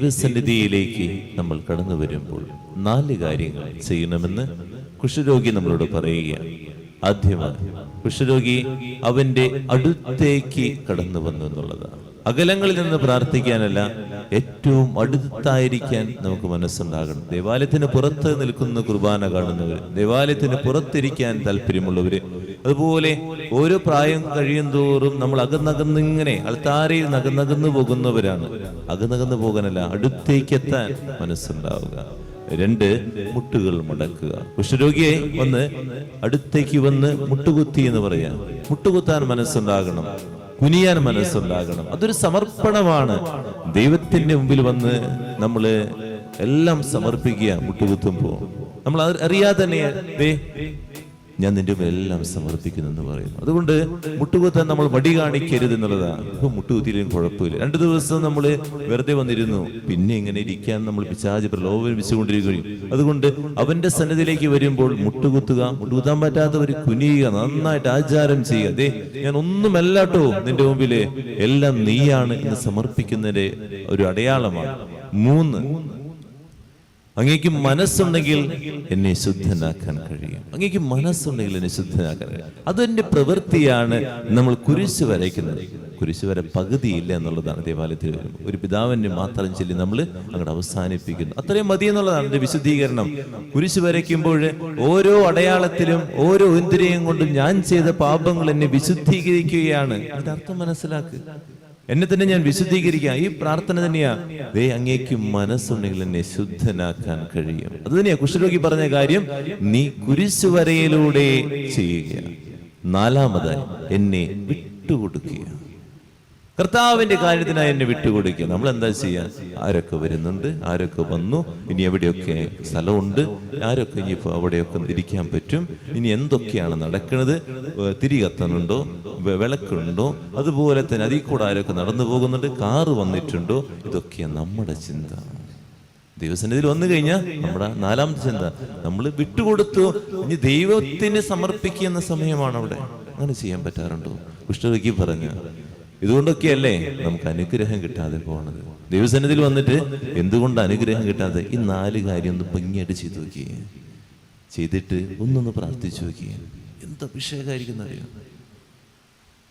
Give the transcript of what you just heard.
ദൈവസന്നിധിയിലേക്ക് നമ്മൾ കടന്നു വരുമ്പോൾ നാല് കാര്യങ്ങൾ ചെയ്യണമെന്ന് കുഷ്ഠരോഗി നമ്മളോട് പറയുകയാണ്. ആദ്യമായി കുഷ്ഠരോഗി അവന്റെ അടുത്തേക്ക് കടന്നു വന്നു എന്നുള്ളതാണ്. അകലങ്ങളിൽ നിന്ന് പ്രാർത്ഥിക്കാനല്ല ഏറ്റവും അടുത്തായിരിക്കാൻ നമുക്ക് മനസ്സുണ്ടാകണം. ദേവാലയത്തിന് പുറത്ത് നിൽക്കുന്ന കുർബാന കാണുന്നവർ ദേവാലയത്തിന് പുറത്തിരിക്കാൻ താല്പര്യമുള്ളവര് അതുപോലെ ഓരോ പ്രായം കഴിയും തോറും നമ്മൾ അകന്നകന്നിങ്ങനെ അൾത്താരയിൽ നകന്നകന്നു പോകുന്നവരാണ്. അകന്നകന്ന് പോകാനല്ല അടുത്തേക്ക് എത്താൻ മനസ്സുണ്ടാവുക. രണ്ട് മുട്ടുകൾ മടക്കുക. കുഷ്ഠരോഗിയെ ഒന്ന് അടുത്തേക്ക് വന്ന് മുട്ടുകുത്തി എന്ന് പറയാം. മുട്ടുകുത്താൻ മനസ്സുണ്ടാകണം. കുനിയാൻ മനസ്സുണ്ടാകണം. അതൊരു സമർപ്പണമാണ്. ദൈവത്തിന്റെ മുമ്പിൽ വന്ന് നമ്മൾ എല്ലാം സമർപ്പിക്കുക മുട്ടുകുത്തുമ്പോ നമ്മൾ അറിയാതെ തന്നെ ഞാൻ നിന്റെ എല്ലാം സമർപ്പിക്കുന്നു എന്ന് പറയുന്നു അതുകൊണ്ട് മുട്ടുകുത്താൻ നമ്മൾ മടി കാണിക്കരുത് എന്നുള്ളതാണ്. ഇപ്പൊ മുട്ടുകുത്തിയിലും കുഴപ്പമില്ല. രണ്ടു ദിവസം നമ്മൾ വെറുതെ വന്നിരുന്നു. പിന്നെ ഇങ്ങനെ ഇരിക്കാൻ നമ്മൾ പിശാച് പ്രലോഭനിച്ചുകൊണ്ടിരിക്കുകയും അതുകൊണ്ട് അവന്റെ സന്നിധിയിലേക്ക് വരുമ്പോൾ മുട്ടുകുത്തുക മുട്ടുകുത്താൻ പറ്റാത്തവർ കുനിയുക നന്നായിട്ട് ആചാരം ചെയ്യുക. അതെ ഞാൻ ഒന്നുമല്ലാട്ടോ നിന്റെ മുമ്പിൽ. എല്ലാം നീയാണ് എന്ന് സമർപ്പിക്കുന്നതിന്റെ ഒരു അടയാളമാണ്. മൂന്ന് അങ്ങേക്ക് മനസ്സുണ്ടെങ്കിൽ എന്നെ ശുദ്ധനാക്കാൻ കഴിയും. അങ്ങേക്ക് മനസ്സുണ്ടെങ്കിൽ എന്നെ ശുദ്ധനാക്കാൻ കഴിയും. അതെന്റെ പ്രവൃത്തിയാണ് നമ്മൾ കുരിശ് വരയ്ക്കുന്നത്. കുരിശ് വരെ പകുതിയില്ല എന്നുള്ളതാണ് ദേവാലയത്തിൽ വരുമ്പോൾ. ഒരു പിതാവിന്റെ മാത്രം ചൊല്ലി നമ്മൾ അങ്ങോട്ട് അവസാനിപ്പിക്കുന്നു. അത്രയും മതി എന്നുള്ളതാണ് എന്റെ വിശുദ്ധീകരണം. കുരിശ് വരയ്ക്കുമ്പോൾ ഓരോ അടയാളത്തിലും ഓരോ ഇന്ദ്രിയം കൊണ്ടും ഞാൻ ചെയ്ത പാപങ്ങൾ എന്നെ വിശുദ്ധീകരിക്കുകയാണ്. അതിന്റെ അർത്ഥം മനസ്സിലാക്കുക എന്നെ തന്നെ ഞാൻ വിശുദ്ധീകരിക്കാം. ഈ പ്രാർത്ഥന തന്നെയാ. ദേ അങ്ങേക്ക് മനസ്സുണ്ടെങ്കിൽ എന്നെ ശുദ്ധനാക്കാൻ കഴിയും. അത് തന്നെയാ കുഷ്ഠരോഗി പറഞ്ഞ കാര്യം. നീ കുരിശുവരയിലൂടെ ചെയ്യുക. നാലാമതായി എന്നെ വിട്ടുകൊടുക്കുക. കർത്താവിന്റെ കാര്യത്തിനായി എന്നെ വിട്ടുകൊടുക്കുക. നമ്മൾ എന്താ ചെയ്യാ? ആരൊക്കെ വരുന്നുണ്ട്? ആരൊക്കെ വന്നു? ഇനി എവിടെയൊക്കെ സ്ഥലമുണ്ട്? ആരൊക്കെ ഇനി അവിടെയൊക്കെ ഇരിക്കാൻ പറ്റും? ഇനി എന്തൊക്കെയാണ് നടക്കുന്നത്? തിരി വിളക്കുണ്ടോ? അതുപോലെ തന്നെ അതിൽ കൂടെ ആരൊക്കെ നടന്നു പോകുന്നുണ്ട്? കാറ് വന്നിട്ടുണ്ടോ? ഇതൊക്കെയാണ് നമ്മുടെ ചിന്ത. ദൈവസന്നിധിയിൽ വന്നു കഴിഞ്ഞാൽ നമ്മുടെ നാലാമത്തെ ചിന്ത. നമ്മൾ വിട്ടുകൊടുത്തു. ഇനി ദൈവത്തിന് സമർപ്പിക്കുന്ന സമയമാണ് അവിടെ അങ്ങനെ ചെയ്യാൻ പറ്റാറുണ്ടോ? കുഷ്ഠരോഗി പറഞ്ഞു. ഇതുകൊണ്ടൊക്കെയല്ലേ നമുക്ക് അനുഗ്രഹം കിട്ടാതെ പോകണത് ദൈവസന്നിധിയിൽ വന്നിട്ട് എന്തുകൊണ്ട് അനുഗ്രഹം കിട്ടാതെ ഈ നാല് കാര്യം ഒന്ന് ഭംഗിയായിട്ട് ചെയ്തു നോക്കിയേ? ചെയ്തിട്ട് ഒന്നൊന്ന് പ്രാർത്ഥിച്ചു നോക്കിയേ? എന്ത് അഭിഷേകമായിരിക്കും